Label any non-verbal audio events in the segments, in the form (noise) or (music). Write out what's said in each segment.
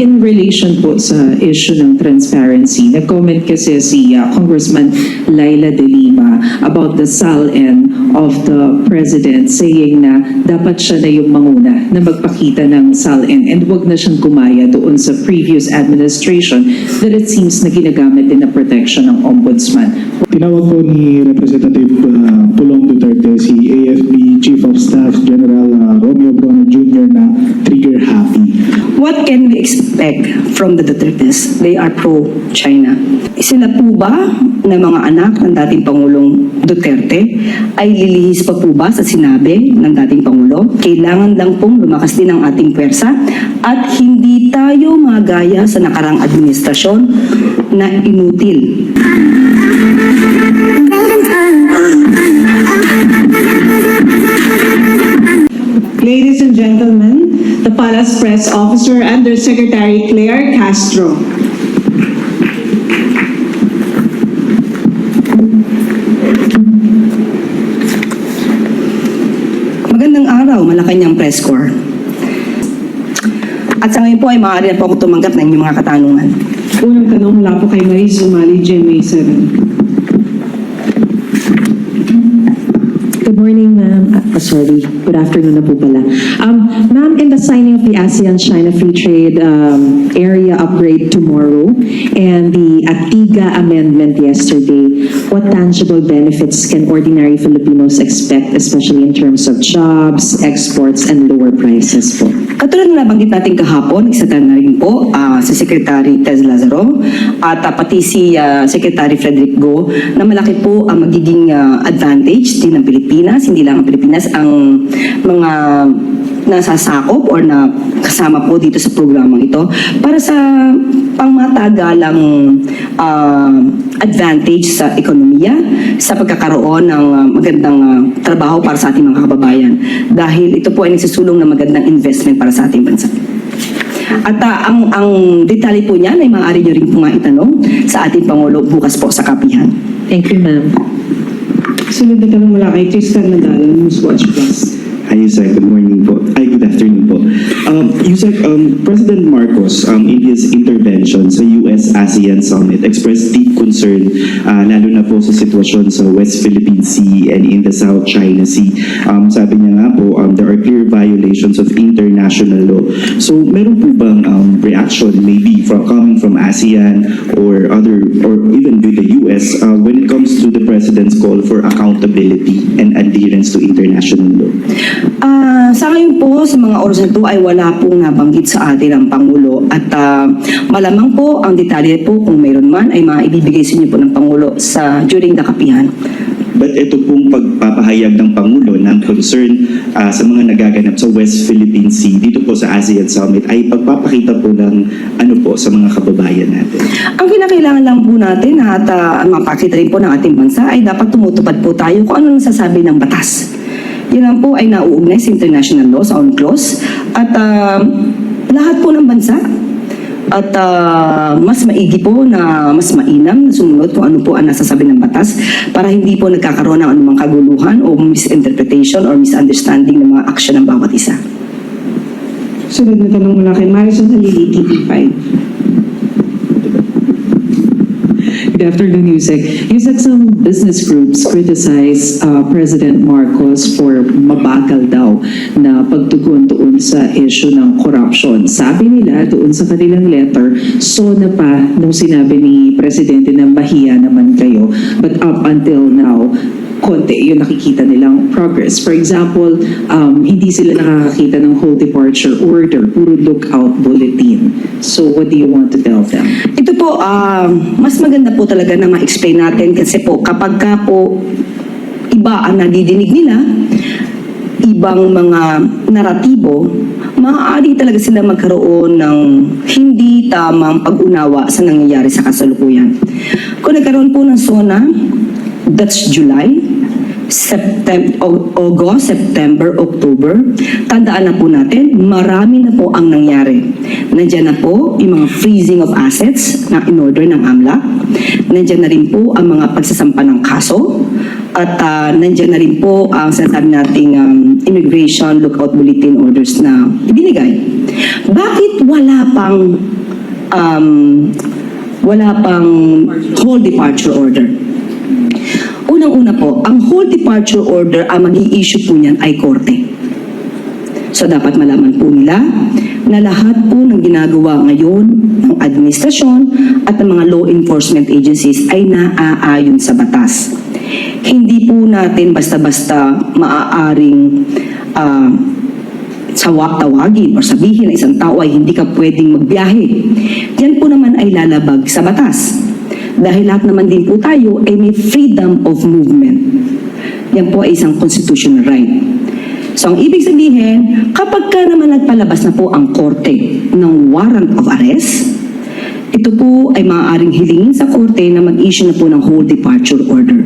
In relation po sa issue ng transparency, nag-comment kasi si uh, Congressman Laila De Lima about the SALN of the President saying na dapat siya na yung manguna na magpakita ng SALN and wag na siyang gumaya doon sa previous administration that it seems na ginagamit din na protection ng Ombudsman. Tinawag po ni Representative uh, Pulong Duterte si AFP Chief of Staff General uh, Romeo What can we expect from the Dutertes? They are pro-China. Sila po ba na mga anak ng dating Pangulong Duterte ay lilihis pa po ba sa sinabi ng dating Pangulo? Kailangan lang pong lumakas din ang ating pwersa at hindi tayo magaya sa nakarang administrasyon na inutil. Ladies and gentlemen, the Palace Press Officer Undersecretary Claire Castro. Magandang araw, Malacanang Press Corps. At sa ngayon po ay maaari na po ako tumanggap ng inyong mga katanungan. Unang tanong mula po kay Marie Zumali, GMA 7. Good morning, ma'am. Uh, sorry, good afternoon na po pala. Um, ma'am, in the signing of the ASEAN-China Free Trade um, Area Upgrade tomorrow and the ATIGA amendment yesterday, what tangible benefits can ordinary Filipinos expect, especially in terms of jobs, exports, and lower prices po? Katulad na nabanggit natin kahapon, isa na rin po ah, si Secretary Tez Lazaro at ah, pati si ah, Secretary Frederick Go na malaki po ang magiging ah, advantage din ng Pilipinas, hindi lang ang Pilipinas, ang mga nasasakop or na kasama po dito sa programang ito para sa pangmatagalang ah, advantage sa ekonomiya, sa pagkakaroon ng ah, magandang ah, trabaho para sa ating mga kababayan. Dahil ito po ay nagsusulong ng magandang investment para sa ating bansa. At ah, ang, ang detalye po niyan ay maaari niyo rin po nga itanong sa ating Pangulo bukas po sa kapihan. Thank you, ma'am. Sunod na tanong mula kay Tristan Nadal, Newswatch Plus. Hi, Yusek. Good morning po. Ay, good afternoon po. Um, Yusek, um, President Marcos, um, in his intervention sa US-ASEAN Summit, expressed deep concern, uh, lalo na po sa sitwasyon sa West Philippine Sea and in the South China Sea. Um, sabi niya nga po, um, there are clear violations of international law. So, meron po bang um, reaction maybe from coming from ASEAN or other, or even with the US uh, when it comes to the President's call for accountability and adherence to international law? Ah, sa ngayon po, sa mga oras na ito ay wala pong nabanggit sa atin ang Pangulo at ah, malamang po ang detalye po kung mayroon man ay maibibigay sa inyo po ng Pangulo sa during the kapihan. But ito pong pagpapahayag ng Pangulo ng concern ah, sa mga nagaganap sa West Philippine Sea dito po sa ASEAN Summit ay pagpapakita po ng ano po sa mga kababayan natin. Ang kinakailangan lang po natin at uh, mapakita rin po ng ating bansa ay dapat tumutupad po tayo kung ano nasasabi ng batas. Yan po ay nauugnay sa international law, sa UNCLOS, at ah, lahat po ng bansa at ah, mas maigi po na mas mainam na sumunod kung ano po ang nasasabi ng batas para hindi po nagkakaroon ng anumang kaguluhan o misinterpretation or misunderstanding ng mga aksyon ng bawat isa. Sunod na tanong mula kay Marison Halili, TV5. Good afternoon, Yusek. You said some business groups criticize uh, President Marcos for mabagal daw na pagtugon doon sa issue ng corruption. Sabi nila doon sa kanilang letter, so na pa nung sinabi ni Presidente na mahiya naman kayo. But up until now, konti yung nakikita nilang progress. For example, um, hindi sila nakakakita ng whole departure order, puro lookout bulletin. So what do you want to tell them? Ito po, ah, mas maganda po talaga na ma-explain natin kasi po kapag ka po iba ang nadidinig nila, ibang mga naratibo, maaari talaga sila magkaroon ng hindi tamang pag-unawa sa nangyayari sa kasalukuyan. Kung nagkaroon po ng SONA, that's July, September, August, September, October, tandaan na po natin, marami na po ang nangyari. Nandiyan na po yung mga freezing of assets na in order ng AMLA. Nandiyan na rin po ang mga pagsasampa ng kaso At ah, nandiyan na rin po ang sinasabi nating um, immigration lookout bulletin orders na ibinigay. Bakit wala pang um, wala pang whole departure order? Unang-una po, ang whole departure order, ang mag issue po niyan ay korte. So dapat malaman po nila na lahat po ng ginagawa ngayon ng administrasyon at ng mga law enforcement agencies ay naaayon sa batas. Hindi po natin basta-basta maaaring ah, sawa tawagin o sabihin na isang tao ay hindi ka pwedeng magbiyahe. Yan po naman ay lalabag sa batas. Dahil lahat naman din po tayo ay may freedom of movement. Yan po ay isang constitutional right. So ang ibig sabihin, kapag ka naman nagpalabas na po ang korte ng warrant of arrest, ito po ay maaaring hilingin sa korte na mag-issue na po ng whole departure order.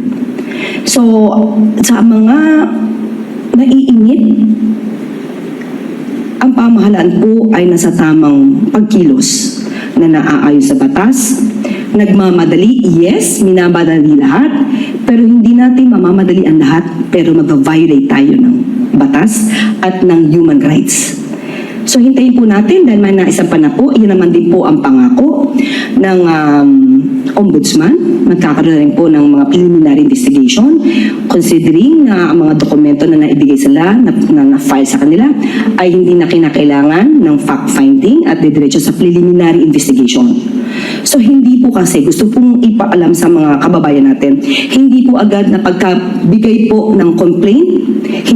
So, sa mga naiinit, ang pamahalaan po ay nasa tamang pagkilos na naaayon sa batas. Nagmamadali, yes, minamadali lahat, pero hindi natin mamamadali ang lahat, pero mag-violate tayo ng batas at ng human rights. So hintayin po natin dahil may naisang pa na po, naman din po ang pangako ng um, ombudsman. Magkakaroon rin po ng mga preliminary investigation considering na ang mga dokumento na naibigay sila, na, na, na-file sa kanila, ay hindi na kinakailangan ng fact-finding at didiretso sa preliminary investigation. So hindi po kasi, gusto pong ipaalam sa mga kababayan natin, hindi po agad na pagkabigay po ng complaint,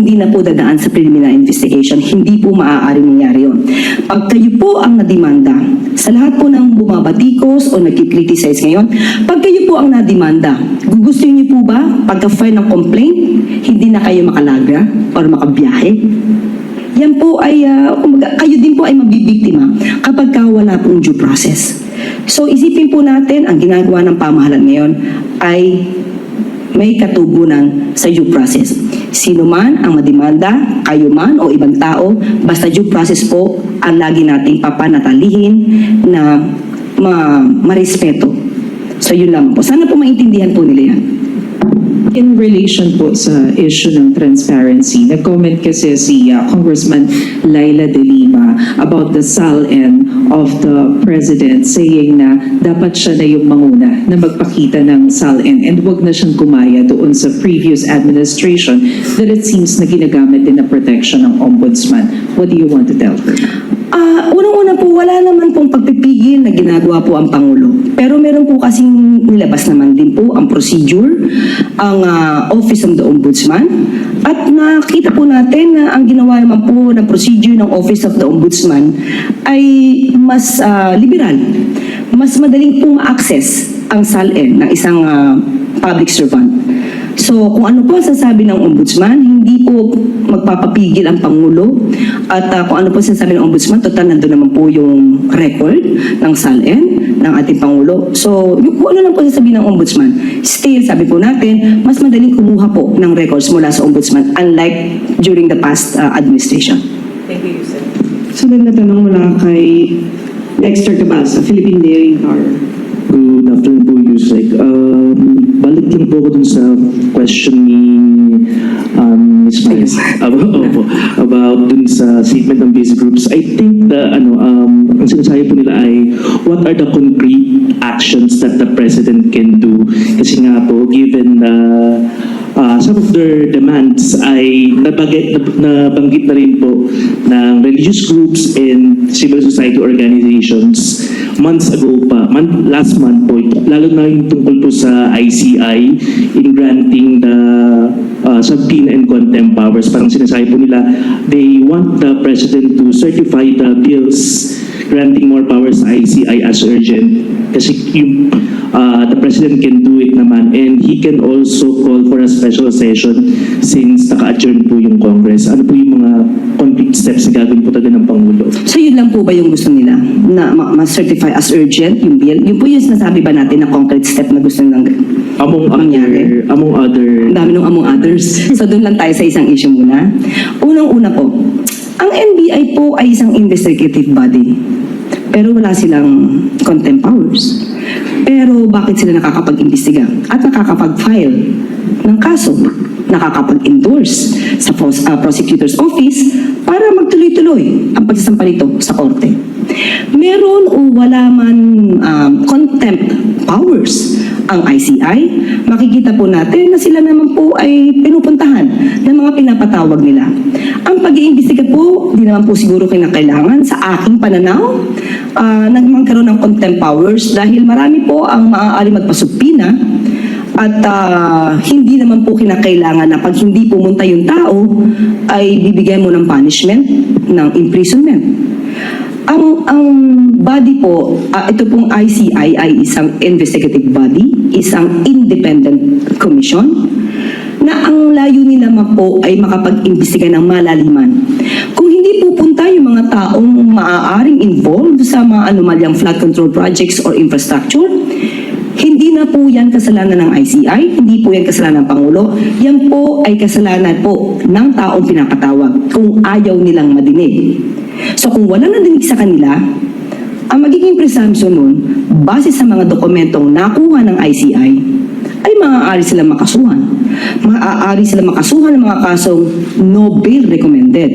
hindi na po dadaan sa preliminary investigation. Hindi po maaari mangyari yun. Pag kayo po ang nadimanda, sa lahat po ng bumabatikos o nagkikriticize ngayon, pag kayo po ang nadimanda, gugustuhin niyo po ba pagka-file ng complaint, hindi na kayo makalaga or makabiyahe? Yan po ay, kumbaga, kayo din po ay mabibiktima kapag ka wala pong due process. So isipin po natin, ang ginagawa ng pamahalaan ngayon ay may katugunan sa due process. Sino man ang madimanda, kayo man o ibang tao, basta due process po ang lagi nating papanatalihin na ma marespeto. So yun lang po. Sana po maintindihan po nila yan. In relation po sa issue ng transparency, nag-comment kasi si uh, Congressman Laila De Lima about the SALN of the President saying na dapat siya na yung manguna na magpakita ng SALN and wag na siyang gumaya doon sa previous administration that it seems na ginagamit din na protection ng Ombudsman. What do you want to tell her? Ah, unang-una po, wala naman pong pagpipigil na ginagawa po ang Pangulo. Pero meron po kasing nilabas naman din po ang procedure, ang ah, Office of the Ombudsman. At nakita po natin na ang ginawa naman po ng procedure ng Office of the Ombudsman ay mas ah, liberal. Mas madaling pong ma-access ang SALN ng isang ah, public servant. So, kung ano po ang sasabi ng ombudsman, hindi po magpapapigil ang Pangulo. At ah, kung ano po ang sasabi ng ombudsman, total nandun naman po yung record ng SALN ng ating Pangulo. So, yung kung ano lang po sasabihin ng ombudsman, still, sabi po natin, mas madaling kumuha po ng records mula sa ombudsman unlike during the past ah, administration. Sunod na tanong mula kay Dexter Cabasa, Philippine Dairy Car. Good afternoon po, Yusek. Um, balik lang po ako dun sa question ni um, Ms. Perez about, opo, about dun sa statement ng basic groups. I think the, ano, um, ang sinasabi po nila ay what are the concrete actions that the President can do? Kasi nga po, given na uh, some of their demands ay nabanggit, nabanggit na rin po ng religious groups and civil society organizations months ago pa, month, last month po, lalo na yung tungkol po sa ICI in granting the uh, subpoena and contempt powers. Parang sinasabi po nila, they want the President to certify the bills granting more powers sa ICI as urgent. Kasi yung, uh, the President can do it naman and he can also call for a special session since naka-adjourn po yung Congress. Ano po yung mga concrete steps na gagawin po talaga ng Pangulo? So yun lang po ba yung gusto nila? Na ma- ma-certify as urgent yung bill? Yun po yung sinasabi ba natin na concrete step na gusto nilang Among Mangyari. other, among other Ang dami nung among others. So doon lang tayo sa isang issue muna. Unang-una po, ang NBI po ay isang investigative body. pero wala silang contempt powers. Pero bakit sila nakakapag-imbestiga at nakakapag-file ng kaso, nakakapag-endorse sa ah, prosecutor's office para magtuloy-tuloy ang pagsasampa nito sa korte. Meron o wala man um, contempt powers ang ICI, makikita po natin na sila naman po ay pinupuntahan ng mga pinapatawag nila. Ang pag-iimbestiga po, di naman po siguro kinakailangan sa aking pananaw uh, na magkaroon ng contempt powers dahil marami po ang maaari magpasupina at ah, hindi naman po kinakailangan na pag hindi pumunta yung tao ay bibigyan mo ng punishment, ng imprisonment. Ang ang body po, ah, ito pong ICI ay isang investigative body, isang independent commission na ang layunin naman po ay makapag-imbestiga ng malaliman. Kung hindi pupunta yung mga taong maaaring involved sa mga anomalyang flood control projects or infrastructure, hindi na po yan kasalanan ng ICI, hindi po yan kasalanan ng Pangulo, yan po ay kasalanan po ng taong pinapatawag kung ayaw nilang madinig. So kung wala nadinig sa kanila, ang magiging presumption nun, base sa mga dokumentong nakuha ng ICI, ay maaari silang makasuhan. Maaari silang makasuhan ng mga kasong no bail recommended.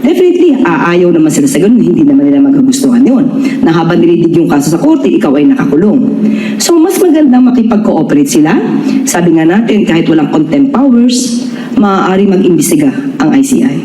Definitely, aayaw naman sila sa ganun, hindi naman nila magagustuhan yun. Na habang nilidig yung kaso sa korte, ikaw ay nakakulong. So, mas magandang makipag-cooperate sila. Sabi nga natin, kahit walang contempt powers, maaari mag-imbestiga ang ICI.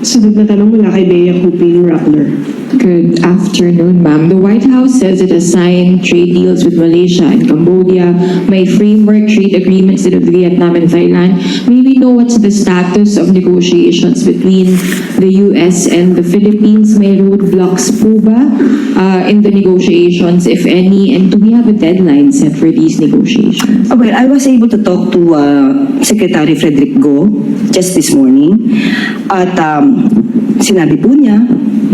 Sunod na tanong mula kay Bea Cuping Rappler. Good afternoon, ma'am. The White House says it has signed trade deals with Malaysia and Cambodia, may framework trade agreements with Vietnam and Thailand. May we know what's the status of negotiations between the U.S. and the Philippines? May roadblocks po uh, in the negotiations, if any? And do we have a deadline set for these negotiations? Oh, Well, I was able to talk to uh, Secretary Frederick Go just this morning. At um, sinabi po niya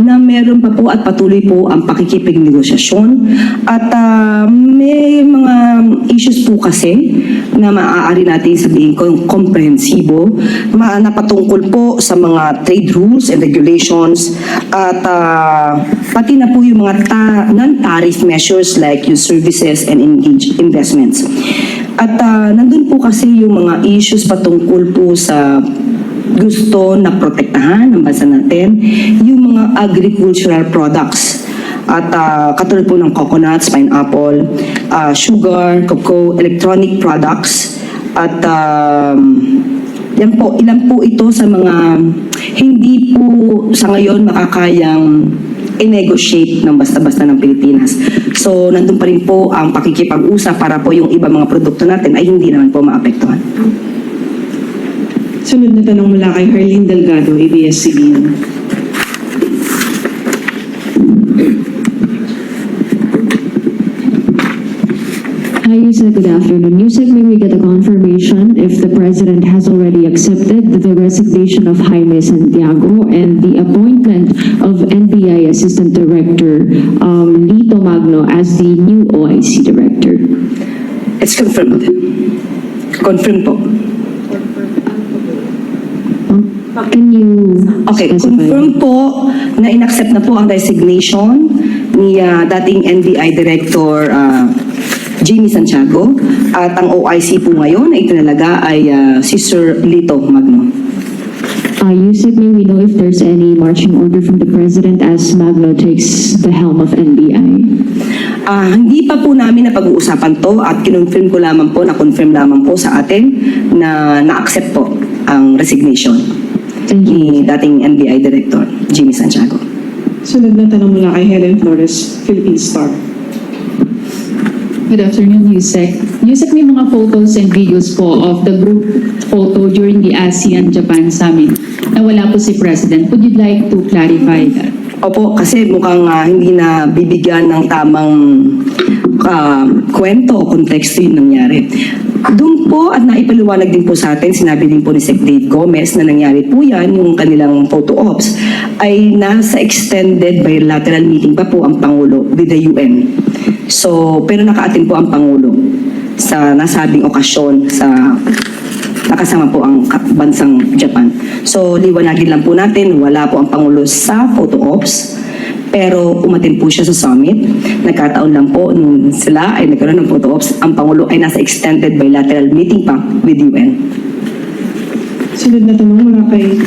na meron pa po at patuloy po ang pakikipig negosasyon. At uh, may mga issues po kasi na maaari natin sabihin ko komprehensibo, ma napatungkol po sa mga trade rules and regulations at uh, pati na po yung mga ta- non-tariff measures like yung services and engage investments. At ah, nandun po kasi yung mga issues patungkol po sa gusto na protektahan ng bansa natin, yung mga agricultural products. At ah, katulad po ng coconuts, pineapple, ah, sugar, cocoa, electronic products, at um, yan po, ilan po ito sa mga hindi po sa ngayon makakayang i-negotiate ng basta-basta ng Pilipinas. So, nandun pa rin po ang pakikipag-usap para po yung iba mga produkto natin ay hindi naman po maapektuhan. Sunod na tanong mula kay Harlene Delgado, ABS-CBN. Hi, Yusek. Good afternoon. Yusek, may we get a confirmation if the president has already accepted the resignation of Jaime Santiago and the appointment of NBI Assistant Director um, Lito Magno as the new OIC Director? It's confirmed. Confirmed po. Can you Okay, confirm po na inaccept na po ang resignation ni ah, dating NBI Director ah, Jimmy Santiago at ang OIC po ngayon ay tinalaga ay ah, si Sir Lito Magno. Uh, Yusek, may we know if there's any marching order from the president as Magno takes the helm of NBI? Ah, hindi pa po namin na pag-uusapan to at kinonfirm ko lamang po, na-confirm lamang po sa atin na na-accept po ang resignation. Ni dating NBI Director Jimmy Santiago. Sunod na tanong mula kay Helen Flores, Philippine Star. Good afternoon, Yusek. Yusek, may mga photos and videos po of the group photo during the ASEAN-Japan Summit na wala po si President. Would you like to clarify that? Opo, kasi mukhang ah, hindi na bibigyan ng tamang ah, kwento o konteksto yung nangyari. Doon po at naipaliwanag din po sa atin, sinabi din po ni Sec Dave Gomez na nangyari po yan, yung kanilang photo ops, ay nasa extended bilateral meeting pa po ang Pangulo with the UN. So, pero nakaatin po ang Pangulo sa nasabing okasyon sa nakasama po ang bansang Japan. So, liwanagin lang po natin, wala po ang Pangulo sa photo ops. Pero umatin po siya sa summit. Nagkataon lang po nung sila ay nagkaroon ng photo ops, ang Pangulo ay nasa extended bilateral meeting pa with UN. Sunod na tanong mula kay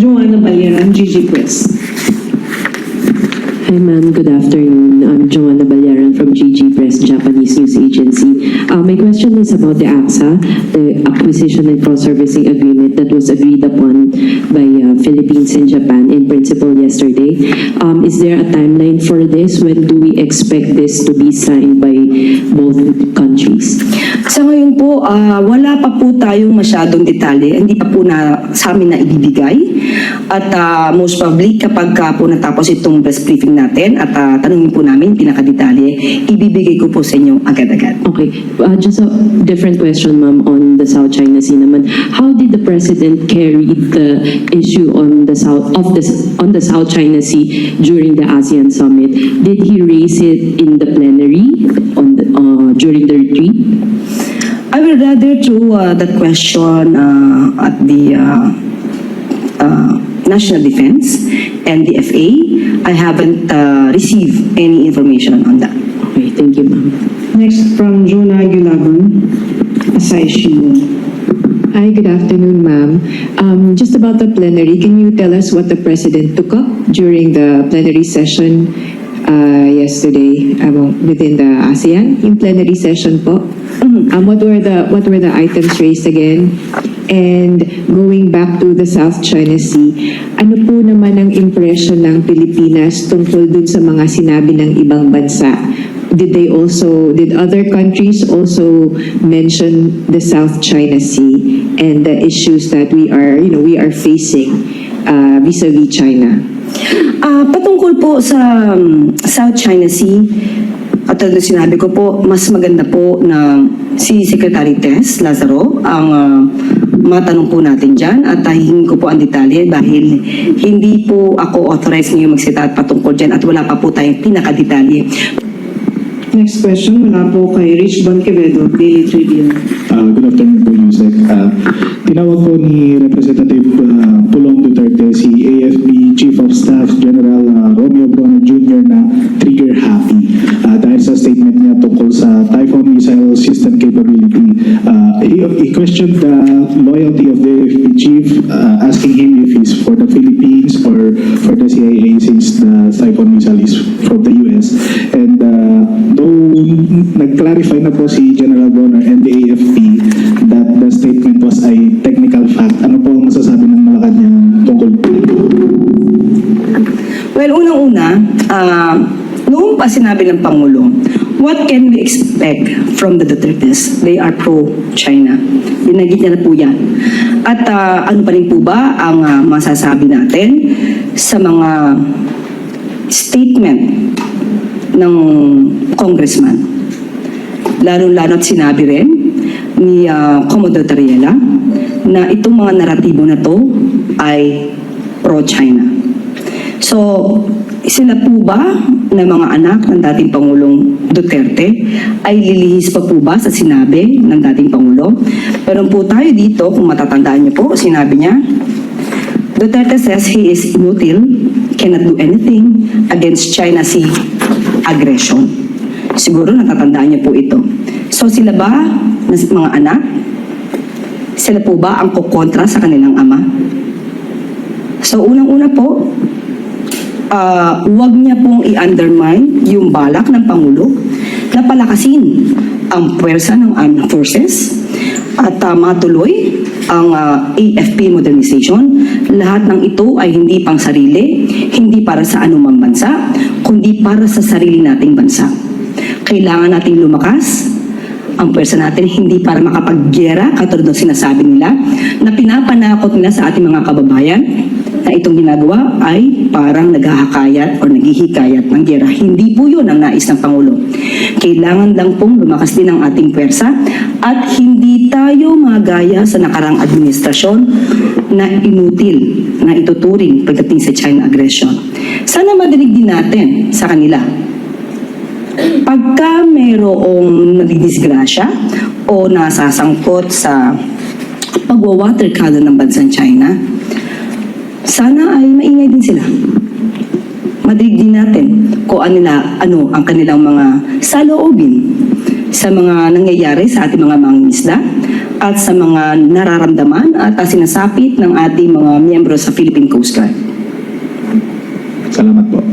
Joanna Baliran, GG Press. Hi ma'am, good afternoon. I'm Joanna Balyaran from GG Press, Japanese News Agency. Uh, my question is about the AXA, the Acquisition and Cross-Servicing Agreement that was agreed upon by uh, Philippines and Japan in principle yesterday. Um, is there a timeline for this? When do we expect this to be signed by both countries? Sa ngayon po, ah, wala pa po tayong masyadong detalye. Hindi pa po na sa amin na ibibigay. At ah, most probably, kapag ka po natapos itong press briefing natin at ah, tanungin po namin pinakadetalye, ibibigay ko po sa inyo agad-agad. Okay, uh, just a different question, ma'am, on the South China Sea naman. How did the president carry the issue on the South of the on the South China Sea during the ASEAN summit? Did he raise it in the plenary on the, uh, during the retreat? I will rather through uh, that question uh, at the uh, uh, National Defense and the FA. I haven't uh, received any information on that. Okay, thank you, ma'am. Next from Jonah Gulagon, Asay Shimu. Hi, good afternoon, ma'am. Um, just about the plenary, can you tell us what the president took up during the plenary session uh, yesterday um, within the ASEAN? Yung plenary session po? Um, what were the what were the items raised again? And going back to the South China Sea, ano po naman ang impression ng Pilipinas tungkol dun sa mga sinabi ng ibang bansa? Did they also, did other countries also mention the South China Sea and the issues that we are, you know, we are facing uh, vis-a-vis China? Ah, patungkol po sa um, South China Sea, at ng sinabi ko po, mas maganda po na si Secretary Tess Lazaro ang ah, matanong po natin dyan at hihingin ko po ang detalye dahil hindi po ako authorized ngayon magsita at patungkol dyan at wala pa po tayong pinakadetalye. Next question mula po kay Rich Bon Quevedo, Daily Tribune. Uh, good afternoon po, Yusek. Uh, tinawag po ni Representative uh, Pulong Duterte si AFP Chief of Staff General uh, Romeo Brono Jr. na trigger happy uh, dahil sa statement niya tungkol sa Typhoon missile system capability. Uh, he, he questioned the loyalty of the AFP Chief, uh, asking him if he's for the Philippines or for the CIA si General Bonner and the AFP that the statement was a technical fact, ano po ang masasabi ng Malacanang tungkol po? Well, unang-una, ah, noong pa sinabi ng Pangulo, what can we expect from the Dutertes? They are pro-China. Binagit niya na po yan. At ah, ano pa rin po ba ang ah, masasabi natin sa mga statement ng congressman? Lalo-lalo at sinabi rin ni ah, Commodore Tariela na itong mga naratibo na to ay pro-China. So, sila po ba na mga anak ng dating Pangulong Duterte ay lilihis pa po ba sa sinabi ng dating Pangulo? Pero po tayo dito, kung matatandaan niyo po, sinabi niya, Duterte says he is inutil, cannot do anything against China Sea aggression. Siguro natatandaan niyo po ito. So sila ba, mga anak, sila po ba ang kukontra sa kanilang ama? So unang-una po, ah, huwag niya pong i-undermine yung balak ng Pangulo na palakasin ang puwersa ng armed forces at ah, matuloy ang ah, AFP modernization. Lahat ng ito ay hindi pang sarili, hindi para sa anumang bansa, kundi para sa sarili nating bansa. Kailangan nating lumakas, ang pwersa natin hindi para makapaggera katulad ng sinasabi nila na pinapanakot nila sa ating mga kababayan na itong ginagawa ay parang naghahakayat o naghihikayat ng gera. Hindi po yun ang nais ng Pangulo. Kailangan lang pong lumakas din ang ating pwersa at hindi tayo magaya sa nakarang administrasyon na inutil na ituturing pagdating sa China aggression. Sana madinig din natin sa kanila pagka mayroong nagdidisgrasya o nasasangkot sa pagwa-water cannon ng bansang China, sana ay maingay din sila. madinig din natin kung ano, nila, ano ang kanilang mga saloobin sa mga nangyayari sa ating mga mangingisda at sa mga nararamdaman at sinasapit ng ating mga miyembro sa Philippine Coast Guard. Salamat po.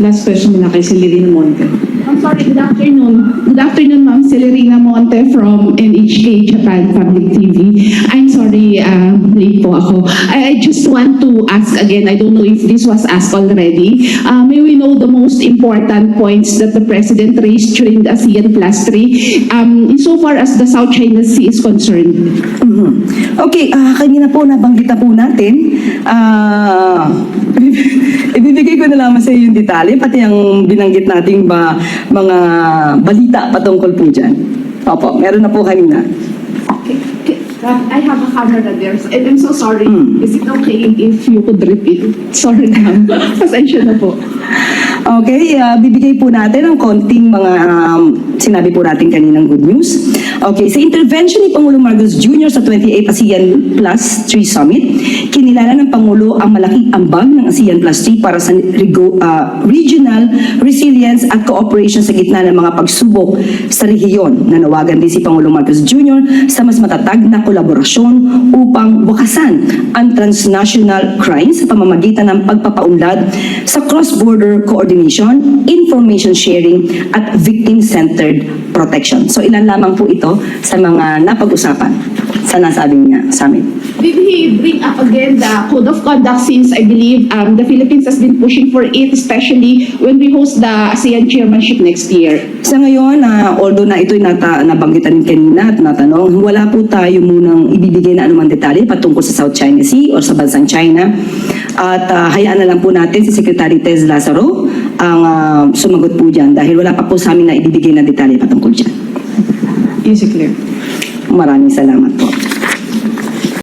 Last question muna kay Celine Monte. I'm sorry, good afternoon. Good afternoon, Ma'am Celerina Monte from NHK Japan Public TV. I'm sorry, uh, late po ako. I, I just want to ask again, I don't know if this was asked already. Uh, may we know the most important points that the President raised during the ASEAN Plus 3 um, insofar as the South China Sea is concerned? Mhm. Okay, ah kanina po nabanggit na po natin. Ah, (laughs) ibibigay ko na lamang sa iyo yung detalye, pati ang binanggit nating ba, mga balita patungkol po dyan. Opo, meron na po kanina. Uh, I have a camera there. And I'm so sorry. Mm. Is it okay if you could repeat? Sorry, ma'am. (laughs) Pasensya na po. Okay, ah, bibigay po natin ang konting mga um, sinabi po natin kaninang good news. Okay, sa intervention ni Pangulong Marcos Jr. sa 28 ASEAN Plus 3 Summit, kinilala ng Pangulo ang malaking ambag ng ASEAN Plus 3 para sa ah, regional resilience at cooperation sa gitna ng mga pagsubok sa rehiyon. Nanawagan din si Pangulong Marcos Jr. sa mas matatag na kolaborasyon upang wakasan ang transnational crime sa pamamagitan ng pagpapaunlad sa cross-border coordination, information sharing, at victim-centered protection. So ilan lamang po ito sa mga napag-usapan sa nasabing niya sa amin. Did he bring up again the code of conduct since I believe um, the Philippines has been pushing for it, especially when we host the ASEAN chairmanship next year? Sa ngayon, ah, although na ito'y nata, nabanggitan kanina at natanong, wala po tayo munang ibibigay na anumang detalye patungkol sa South China Sea or sa bansang China. At ah, hayaan na lang po natin si Secretary Tez Lazaro ang ah, sumagot po dyan dahil wala pa po sa amin na ibibigay na detalye patungkol dyan. Easy clear. Maraming salamat po.